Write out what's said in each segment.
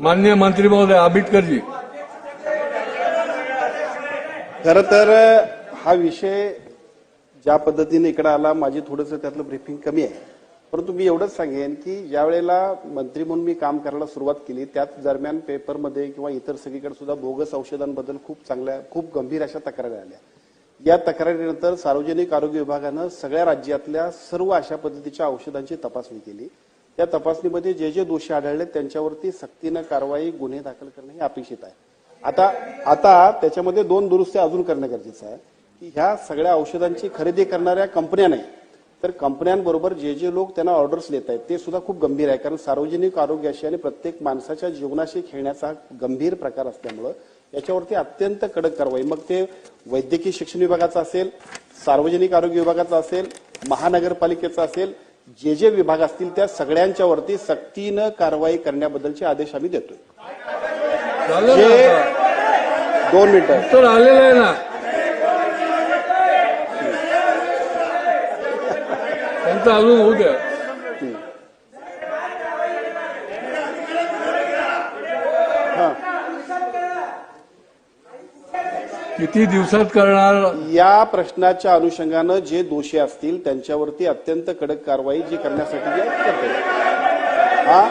माननीय मंत्री महोदय आंबेडकरजी. खर तर हा विषय ज्या पद्धतीने इकडे आला माझी थोडंसं त्यातलं ब्रीफिंग कमी आहे. परंतु मी एवढंच सांगेन की ज्या वेळेला मंत्री म्हणून मी काम करायला सुरुवात केली त्याच दरम्यान पेपरमध्ये किंवा इतर सगळीकडे सुद्धा बोगस औषधांबद्दल खूप चांगल्या खूप गंभीर अशा तक्रारी आल्या. या तक्रारीनंतर सार्वजनिक आरोग्य विभागानं सगळ्या राज्यातल्या सर्व अशा पद्धतीच्या औषधांची तपासणी केली. त्या तपासणीमध्ये जे जे दोषी आढळले त्यांच्यावरती सक्तीनं कारवाई गुन्हे दाखल करणं हे अपेक्षित आहे. आता आता त्याच्यामध्ये दोन दुरुस्त्या अजून करणं गरजेचं आहे की ह्या सगळ्या औषधांची खरेदी करणाऱ्या कंपन्या नाही तर कंपन्यांबरोबर जे जे लोक त्यांना ऑर्डर्स देत आहेत ते सुद्धा खूप गंभीर आहे कारण सार्वजनिक आरोग्याशी आणि प्रत्येक माणसाच्या जीवनाशी खेळण्याचा हा गंभीर प्रकार असल्यामुळं याच्यावरती अत्यंत कडक कारवाई. मग ते वैद्यकीय शिक्षण विभागाचा असेल सार्वजनिक आरोग्य विभागाचा असेल महानगरपालिकेचा असेल जे जे विभाग असतील त्या सगळ्यांच्या वरती सक्तीनं कारवाई करण्याबद्दलचे आदेश आम्ही देतोय. जे? दोन मिनिटं. आलेलं आहे ना. त्यांचं अजून होऊ द्या. किती दिवसात करणार? या प्रश्नाच्या अनुषंगानं जे दोषी असतील त्यांच्यावरती अत्यंत कडक कारवाई जी करण्यासाठी जे करते. हा?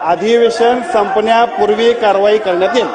अधिवेशन संपण्यापूर्वी कारवाई करण्यात येईल.